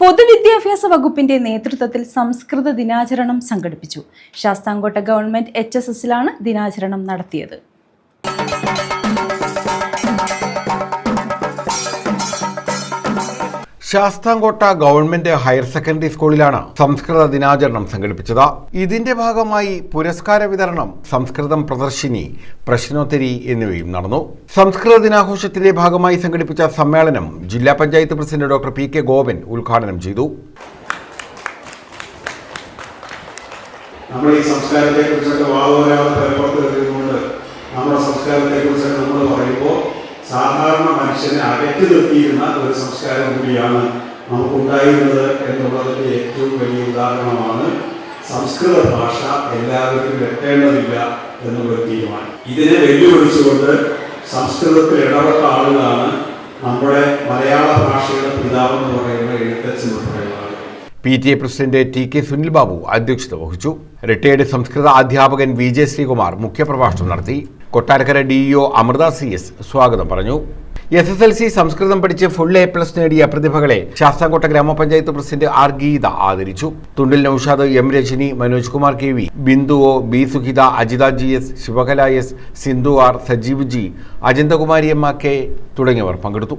പൊതുവിദ്യാഭ്യാസ വകുപ്പിന്റെ നേതൃത്വത്തിൽ സംസ്കൃത ദിനാചരണം സംഘടിപ്പിച്ചു. ശാസ്താംകോട്ട ഗവൺമെന്റ് എച്ച് ദിനാചരണം നടത്തിയത്. ശാസ്താംകോട്ട ഗവൺമെന്റ് ഹയർ സെക്കൻഡറി സ്കൂളിലാണ് സംസ്കൃത ദിനാചരണം സംഘടിപ്പിച്ചത്. ഇതിന്റെ ഭാഗമായി പുരസ്കാര വിതരണം സംസ്കൃതം പ്രദർശിനി പ്രശ്നോത്തരി എന്നിവയും നടന്നു. സംസ്കൃത ദിനാഘോഷത്തിന്റെ ഭാഗമായി സംഘടിപ്പിച്ച സമ്മേളനം ജില്ലാ panchayat president doctor P K Gopan ഉദ്ഘാടനം ചെയ്തു. നമ്മൾ ഈ സംസ്കാരത്തെ കുറിച്ചൊക്കെ വാദപരമായ നമ്മുടെ സംസ്കാരത്തെ നമ്മൾ പറയുമ്പോൾ സാധാരണ മനുഷ്യനെ അകറ്റി നിർത്തിയിരുന്ന ഒരു സംസ്കാരം കൂടിയാണ് നമുക്കുണ്ടായിരുന്നത് എന്നുള്ളതിന്റെ ഏറ്റവും വലിയ ഉദാഹരണമാണ് സംസ്കൃത ഭാഷ എല്ലാവർക്കും എത്തേണ്ടതില്ല എന്നുള്ള തീരുമാനം. ഇതിനെ വെല്ലുവിളിച്ചുകൊണ്ട് സംസ്കൃതത്തിൽ ഇടപെട്ട ആളുകളാണ് നമ്മുടെ മലയാള ഭാഷയുടെ പിതാവെന്ന് പറയുന്ന Ezhuthachan P T A president T K Sunil Babu അധ്യക്ഷത വഹിച്ചു. റിട്ടയേർഡ് സംസ്കൃത അധ്യാപകൻ വി ജെ ശ്രീകുമാർ മുഖ്യപ്രഭാഷണം നടത്തി. Kottarakkara D EO Amritha C S സ്വാഗതം പറഞ്ഞു. എസ് എസ് എൽ സി സംസ്കൃതം പഠിച്ച് ഫുൾ എ പ്ലസ് നേടിയ പ്രതിഭകളെ ശാസ്താംകോട്ട ഗ്രാമപഞ്ചായത്ത് പ്രസിഡന്റ് ആർ ഗീത ആദരിച്ചു. Thundil Noushad M Rajani Manoj Kumar K V Bindu O B Suhitha Ajitha G S Shivakala S Sindhu R Sajeev G Ajanthakumari M K തുടങ്ങിയവർ പങ്കെടുത്തു.